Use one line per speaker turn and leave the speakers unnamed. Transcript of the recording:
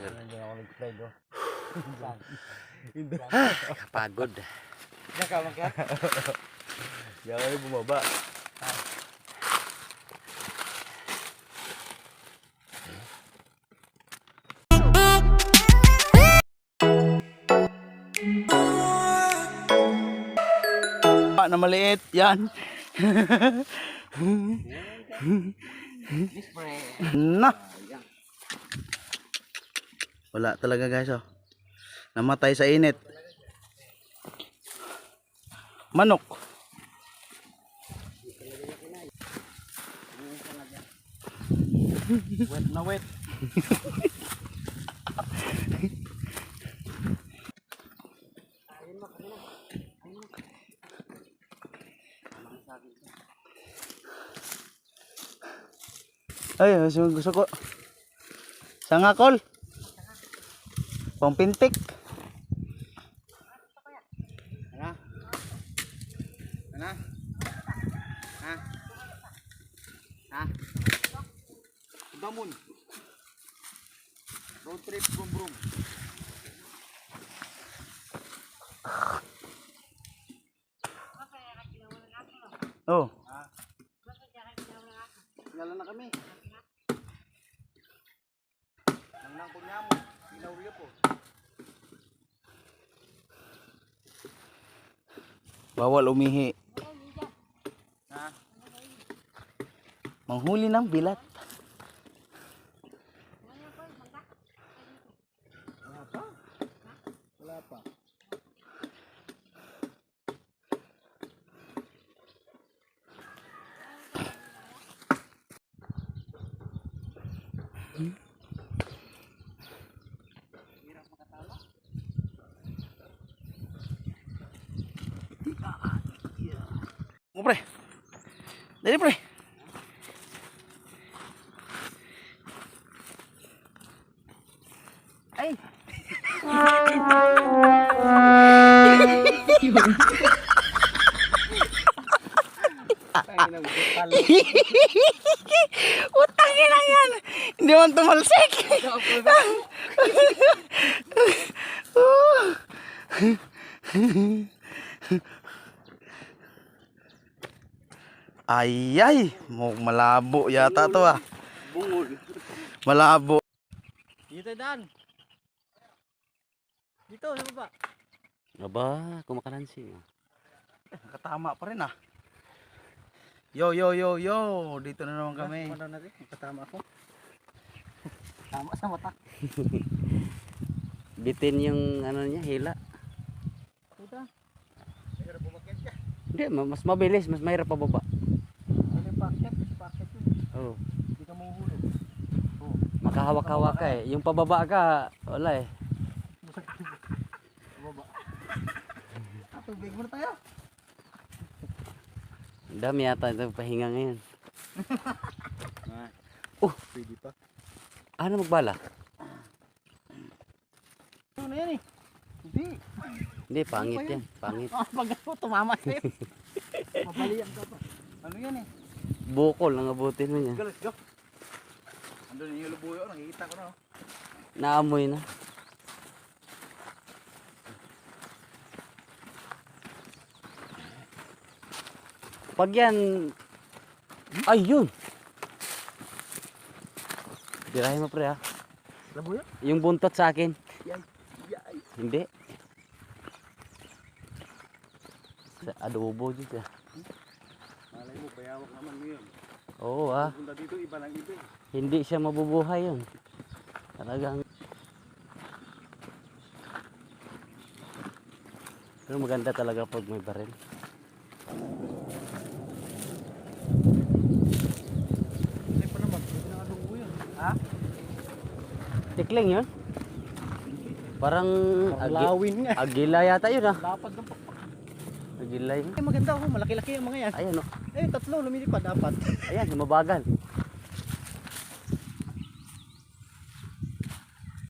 Hindi ako nag-slide oh.
Pagod.
Nakaman ka?
Hindi ako rin bumaba. Ah, na maliit. Yan. na. Wala talaga guys oh. Namatay sa init. Manok. wet na wet. Ay, gusto, ko. Sangakol. Pampintik.
Ano? Ano? Ha? Ha? Damon. Road trip brum brum.
Oh.
Kilala na kami. Nang nang kunyamo. Inauriyo po.
Bawal umihi.
Ha?
Manghuli ng bilat.
Wala pa? Wala pa.
Mo pre. Dali pre. Ay. Utang ina yan. Hindi man tumalsik. Ay ay, mo malabo yata to ah.
Bungol.
Malabo.
Dito Dan. Dito, sa baba.
Aba, kumakalansi.
Katama pa rin ah. Yo yo yo yo, dito na naman kami.
Ano na rin? Katama ako. Tama sa mata.
Bitin yung ano niya, hila.
Puta.
Hindi, ma- mas mabilis, mas mahirap pababa.
Ano yung packet? Sa packet yun.
Oh,
Hindi ka mahuhulog.
Makahawak-hawak ka eh. Yung pababa ka, wala eh.
Baba. Ah, tubig muna tayo.
Dami yata ito pahinga ngayon.
Oh, pwede pa.
Ano magbala?
Ano na yan eh? Hindi.
Hindi, pangit yan. Pangit.
Ah, pag ako tumama sa'yo. Mabalian ka pa. Ano yan eh?
Bukol ang abutin mo niya.
Go, let's go. Andun yung lubuyo, nakikita ko na. oh.
Naamoy na. Pag yan, ayun. Birahin mo pre ha.
Labuyo?
Yung buntot sa akin.
Yay, yay.
Hindi. Sa adobo dito. ah.
Malay mo, bayawak naman mo yun.
Ah.
Dito, iba lang eh.
Hindi siya mabubuhay yun. Talagang Pero maganda talaga pag may baril. Tikling yun? Parang agi,
Lawin nga.
agila yata yun ah.
Lapad ng pakpak.
Agila yun.
Ay, maganda ako, malaki-laki ang mga yan.
Ayan oh.
Eh, tatlo, lumilipad, apat.
Ayan, mabagal.